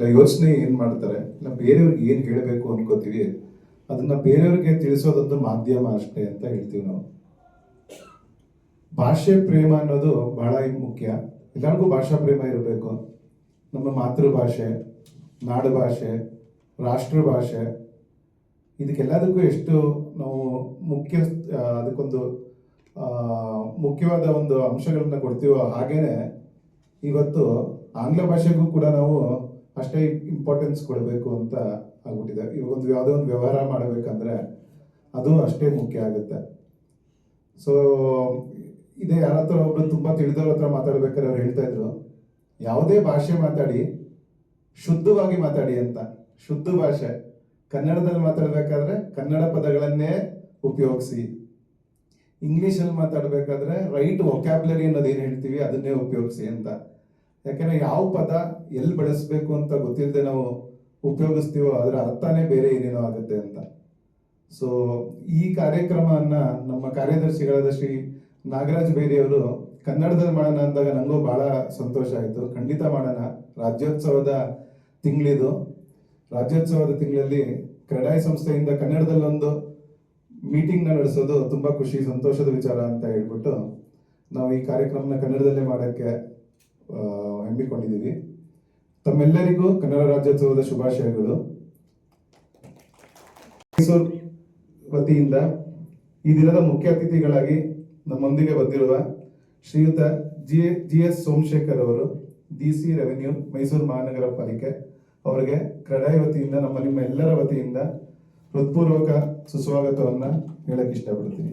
ಇಲ್ಲ, ಯೋಚನೆ ಏನು ಮಾಡ್ತಾರೆ? ಇಲ್ಲ, ಬೇರೆಯವ್ರಿಗೆ ಏನು ಹೇಳಬೇಕು ಅನ್ಕೋತೀವಿ? ಅದನ್ನ ಬೇರೆಯವ್ರಿಗೆ ತಿಳಿಸೋದೊಂದು ಮಾಧ್ಯಮ ಅಷ್ಟೇ ಅಂತ ಹೇಳ್ತೀವಿ ನಾವು. ಭಾಷೆ ಪ್ರೇಮ ಅನ್ನೋದು ಬಹಳ ಮುಖ್ಯ. ಎಲ್ಲರಿಗೂ ಭಾಷಾ ಪ್ರೇಮ ಇರಬೇಕು. ನಮ್ಮ ಮಾತೃಭಾಷೆ ನಾಡು ಭಾಷೆ ರಾಷ್ಟ್ರ ಭಾಷೆ ಇದಕ್ಕೆಲ್ಲದಕ್ಕೂ ಎಷ್ಟು ನಾವು ಮುಖ್ಯ ಅದಕ್ಕೊಂದು ಮುಖ್ಯವಾದ ಒಂದು ಅಂಶಗಳನ್ನ ಕೊಡ್ತೀವೋ ಹಾಗೇನೆ ಇವತ್ತು ಆಂಗ್ಲ ಭಾಷೆಗೂ ಕೂಡ ನಾವು ಅಷ್ಟೇ ಇಂಪಾರ್ಟೆನ್ಸ್ ಕೊಡಬೇಕು ಅಂತ ಆಗ್ಬಿಟ್ಟಿದೆ. ಇವಾಗ ಒಂದು ಯಾವುದೋ ಒಂದು ವ್ಯವಹಾರ ಮಾಡಬೇಕಂದ್ರೆ ಅದು ಅಷ್ಟೇ ಮುಖ್ಯ ಆಗುತ್ತೆ. ಸೊ ಇದೇ ಯಾರ ಹತ್ರ ಒಬ್ರು ತುಂಬಾ ತಿಳಿದವ್ರ ಹತ್ರ ಮಾತಾಡ್ಬೇಕಾದ್ರೆ ಅವ್ರು ಹೇಳ್ತಾ ಇದ್ರು, ಯಾವುದೇ ಭಾಷೆ ಮಾತಾಡಿ, ಶುದ್ಧವಾಗಿ ಮಾತಾಡಿ ಅಂತ. ಶುದ್ಧ ಭಾಷೆ. ಕನ್ನಡದಲ್ಲಿ ಮಾತಾಡ್ಬೇಕಾದ್ರೆ ಕನ್ನಡ ಪದಗಳನ್ನೇ ಉಪಯೋಗಿಸಿ. ಇಂಗ್ಲೀಷಲ್ಲಿ ಮಾತಾಡ್ಬೇಕಾದ್ರೆ ರೈಟ್ ವೊಕ್ಯಾಬ್ಲರಿ ಅನ್ನೋದು ಏನು ಹೇಳ್ತೀವಿ ಅದನ್ನೇ ಉಪಯೋಗಿಸಿ ಅಂತ. ಯಾಕಂದ್ರೆ ಯಾವ ಪದ ಎಲ್ಲಿ ಬಳಸಬೇಕು ಅಂತ ಗೊತ್ತಿಲ್ಲದೆ ನಾವು ಉಪಯೋಗಿಸ್ತೀವೋ ಅದರ ಅರ್ಥನೇ ಬೇರೆ ಏನೇನೋ ಆಗುತ್ತೆ ಅಂತ. ಸೊ ಈ ಕಾರ್ಯಕ್ರಮವನ್ನು ನಮ್ಮ ಕಾರ್ಯದರ್ಶಿಗಳಾದ ಶ್ರೀ ನಾಗರಾಜ್ ಬೇರಿಯವರು ಕನ್ನಡದಲ್ಲಿ ಮಾಡೋಣ ಅಂದಾಗ ನನಗೂ ಬಹಳ ಸಂತೋಷ ಆಯಿತು. ಖಂಡಿತ ಮಾಡೋಣ. ರಾಜ್ಯೋತ್ಸವದ ತಿಂಗಳಿದು. ರಾಜ್ಯೋತ್ಸವದ ತಿಂಗಳಲ್ಲಿ ಕ್ರೆಡಾಯ್ ಸಂಸ್ಥೆಯಿಂದ ಕನ್ನಡದಲ್ಲಿ ಒಂದು ಮೀಟಿಂಗ್ ನಡೆಸೋದು ತುಂಬಾ ಖುಷಿ, ಸಂತೋಷದ ವಿಚಾರ ಅಂತ ಹೇಳ್ಬಿಟ್ಟು ನಾವು ಈ ಕಾರ್ಯಕ್ರಮನ ಕನ್ನಡದಲ್ಲೇ ಮಾಡೋಕ್ಕೆ ಹಮ್ಮಿಕೊಂಡಿದ್ದೀವಿ. ತಮ್ಮೆಲ್ಲರಿಗೂ ಕನ್ನಡ ರಾಜ್ಯೋತ್ಸವದ ಶುಭಾಶಯಗಳು. ಮೈಸೂರು ವತಿಯಿಂದ ಈ ದಿನದ ಮುಖ್ಯ ಅತಿಥಿಗಳಾಗಿ ನಮ್ಮೊಂದಿಗೆ ಬಂದಿರುವ ಶ್ರೀಯುತ ಜಿ ಜಿ ಎಸ್ ಸೋಮಶೇಖರ್ ಅವರು, ಡಿ ಸಿ ರೆವೆನ್ಯೂ, ಮೈಸೂರು ಮಹಾನಗರ ಪಾಲಿಕೆ ಅವರಿಗೆ ಕ್ರೀಡಾ ವತಿಯಿಂದ, ನಮ್ಮ ನಿಮ್ಮ ಎಲ್ಲರ ವತಿಯಿಂದ ಹೃತ್ಪೂರ್ವಕ ಸುಸ್ವಾಗತವನ್ನು ಹೇಳಕ್ಕೆ ಇಷ್ಟಪಡ್ತೀನಿ.